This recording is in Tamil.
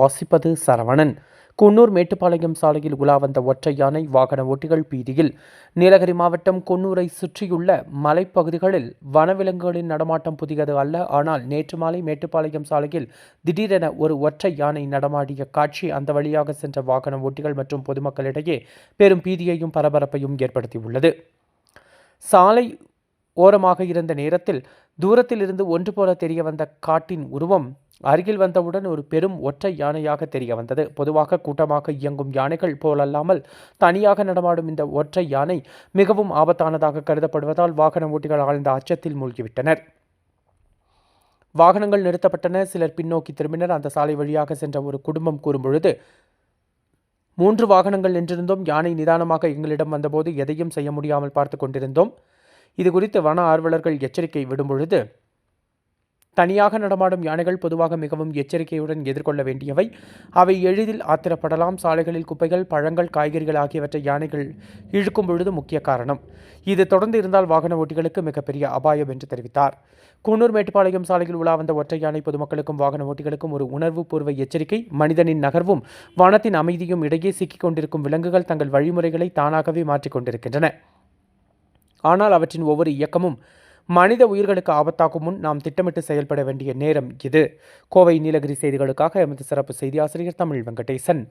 வாசிப்பது சரவணன். குன்னூர் மேட்டுப்பாளையம் சாலையில் உலா வந்த ஒற்றை யானை வாகன ஓட்டிகள் பீதியில். நீலகிரி மாவட்டம் குன்னூரை சுற்றியுள்ள மலைப்பகுதிகளில் வனவிலங்குகளின் நடமாட்டம் புதியது அல்ல. ஆனால் நேற்று மாலை மேட்டுப்பாளையம் சாலையில் திடீரென ஒரு ஒற்றை யானை நடமாடிய காட்சி அந்த வழியாக சென்ற வாகன ஓட்டிகள் மற்றும் பொதுமக்களிடையே பெரும் பீதியையும் பரபரப்பையும் ஏற்படுத்தியுள்ளது. சாலை ஓரமாக இருந்த நேரத்தில் தூரத்திலிருந்து ஒன்று போல தெரிய வந்த காட்டின் உருவம் அருகில் வந்தவுடன் ஒரு பெரும் ஒற்றை யானையாக தெரிய வந்தது. பொதுவாக கூட்டமாக இயங்கும் யானைகள் போலல்லாமல் தனியாக நடமாடும் இந்த ஒற்றை யானை மிகவும் ஆபத்தானதாக கருதப்படுவதால் வாகன ஓட்டிகள் ஆழ்ந்த அச்சத்தில் மூழ்கிவிட்டனர். வாகனங்கள் நிறுத்தப்பட்டன. சிலர் பின்னோக்கி திரும்பினர். அந்த சாலை வழியாக சென்ற ஒரு குடும்பம் கூறும்பொழுது மூன்று வாகனங்கள் நின்றிருந்தோம். யானை நிதானமாக எங்களிடம் வந்தபோது எதையும் செய்ய முடியாமல் பார்த்து கொண்டிருந்தோம். இது குறித்து வன ஆர்வலர்கள் எச்சரிக்கை விடும் பொழுது தனியாக நடமாடும் யானைகள் பொதுவாக மிகவும் எச்சரிக்கையுடன் எதிர்கொள்ள வேண்டியவை. அவை எளிதில் ஆத்திரப்படலாம். சாலைகளில் குப்பைகள் பழங்கள் காய்கறிகள் ஆகியவற்றை யானைகள் இழுக்கும் பொழுது முக்கிய காரணம். இது தொடர்ந்து இருந்தால் வாகன ஓட்டிகளுக்கு மிகப்பெரிய அபாயம் என்று தெரிவித்தார். குன்னூர் மேட்டுப்பாளையம் சாலையில் உலா வந்த ஒற்றை யானை பொதுமக்களுக்கும் வாகன ஓட்டிகளுக்கும் ஒரு உணர்வு பூர்வ எச்சரிக்கை. மனிதனின் நகர்வும் வனத்தின் அமைதியும் இடையே சிக்கிக் கொண்டிருக்கும் விலங்குகள் தங்கள் வழிமுறைகளை தானாகவே மாற்றிக் கொண்டிருக்கின்றன. ஆனால் அவற்றின் ஒவ்வொரு இயக்கமும் மனித உயிர்களுக்கு ஆபத்தாக்கும் முன் நாம் திட்டமிட்டு செயல்பட வேண்டிய நேரம் இது. கோவை நீலகிரி செய்திகளுக்காக எமது சிறப்பு செய்தி ஆசிரியர் தமிழ் வெங்கடேசன்.